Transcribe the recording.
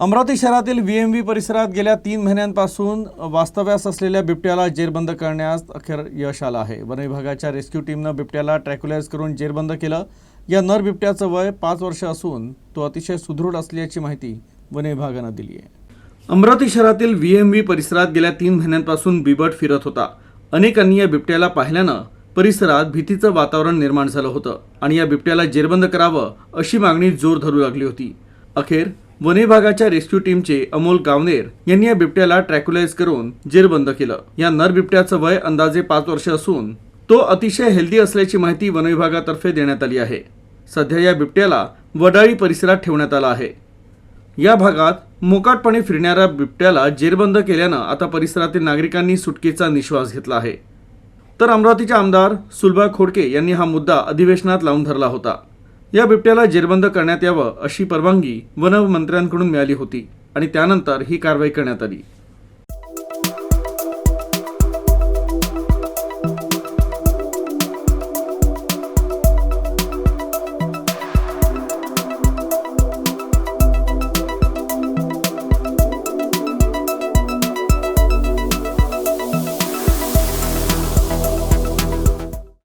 अमरावती शहरातील V M V परिसरात गेल्या तीन महिन्यांपासून वास्तव्यास असलेल्या बिबट्याला जेरबंद करण्यास अखेर यश आलं आहे. वन विभागाच्या रेस्क्यू टीमनं बिबट्याला ट्रॅक्युलाइज करून जेरबंद केलं. या नर बिबट्याचं वय पाच वर्ष असून तो अतिशय सुदृढ असल्याची माहिती वन विभागानं दिली आहे. अमरावती शहरातील व्ही एम व्ही परिसरात गेल्या तीन महिन्यांपासून बिबट फिरत होता. अनेकांनी या बिबट्याला पाहिल्यानं परिसरात भीतीचं वातावरण निर्माण झालं होतं आणि या बिबट्याला जेरबंद करावं अशी मागणी जोर धरू लागली होती. अखेर वन विभागाच्या रेस्क्यू टीमचे अमोल गावनेर यांनी या बिबट्याला ट्रॅक्युलाइज करून जेरबंद केलं. या नर बिबट्याचं वय अंदाजे पाच वर्ष असून तो अतिशय हेल्दी असल्याची माहिती वन विभागातर्फे देण्यात आली आहे. सध्या या बिबट्याला वडाळी परिसरात ठेवण्यात आला आहे. या भागात मोकाटपणे फिरणाऱ्या बिबट्याला जेरबंद केल्यानं आता परिसरातील नागरिकांनी सुटकेचा निश्वास घेतला आहे. तर अमरावतीचे आमदार सुलभा खोडके यांनी हा मुद्दा अधिवेशनात लावून धरला होता. या बिबट्याला जेरबंद करण्यात यावं अशी परवानगी वनमंत्र्यांकडून मिळाली होती आणि त्यानंतर ही कारवाई करण्यात आली.